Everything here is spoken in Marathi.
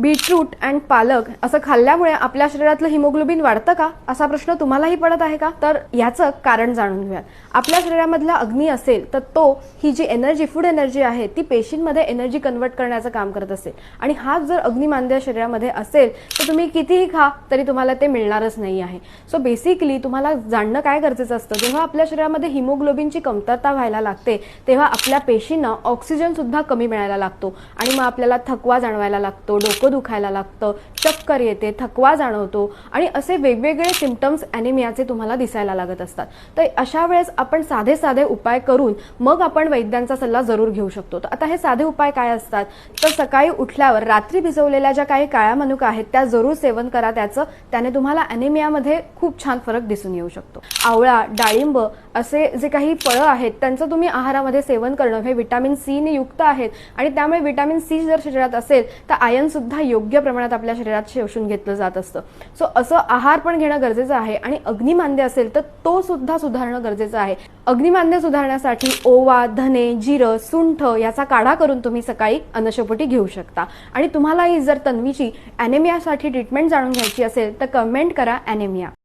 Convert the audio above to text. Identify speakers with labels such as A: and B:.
A: बीटरूट अँड पालक असं खाल्ल्यामुळे आपल्या शरीरातलं हिमोग्लोबिन वाढतं का? असा प्रश्न तुम्हालाही पडत आहे का? तर याचं कारण जाणून घेऊयात. आपल्या शरीरामधला अग्नी असेल तर तो ही जी एनर्जी फूड एनर्जी आहे ती पेशींमध्ये एनर्जी कन्वर्ट करण्याचं काम करत असेल. आणि हाच जर अग्निमांद्य शरीरामध्ये असेल तर तुम्ही कितीही खा तरी तुम्हाला ते मिळणारच नाही आहे. सो बेसिकली तुम्हाला जाणणं काय गरजेचं असतं? जेव्हा आपल्या शरीरामध्ये हिमोग्लोबिनची कमतरता व्हायला लागते तेव्हा आपल्या पेशींना ऑक्सिजन सुद्धा कमी मिळायला लागतो. आणि मग आपल्याला थकवा जाणवायला लागतो डोकं दुखायला लागतं चक्कर येते थकवा जाणवतो आणि असे वेगवेगळे सिमटम्स ॲनिमियाचे तुम्हाला दिसायला लागत असतात. तर अशा वेळेस आपण साधे साधे उपाय करून मग आपण वैद्यांचा सल्ला जरूर घेऊ शकतो. तर आता हे साधे उपाय काय असतात? तर सकाळी उठल्यावर रात्री भिजवलेल्या ज्या काही काळ्या मनुका आहेत त्या जरूर सेवन करा. त्याचं त्याने तुम्हाला अॅनिमियामध्ये खूप छान फरक दिसून येऊ शकतो. आवळा डाळिंब असे जे काही फळं आहेत त्यांचं तुम्ही आहारामध्ये सेवन करणं हे विटॅमिन सीने युक्त आहेत. आणि त्यामुळे विटॅमिन सी जर शरीरात असेल तर आयन हा योग्य प्रमाणात आपल्या शरीरात शोषून घेतलं जात असतं. सो असं आहार पण घेणं गरजेचं आहे आणि अग्निमांद्य असेल तर तो सुद्धा सुधारणं गरजेचं आहे. अग्निमांद्य सुधारण्यासाठी ओवा धने जिरं सुंठ याचा काढा करून तुम्ही सकाळी अनशपोटी घेऊ शकता. आणि तुम्हालाही जर तन्वीची ॲनेमियासाठी ट्रीटमेंट जाणून घ्यायची असेल तर कमेंट करा ॲनेमिया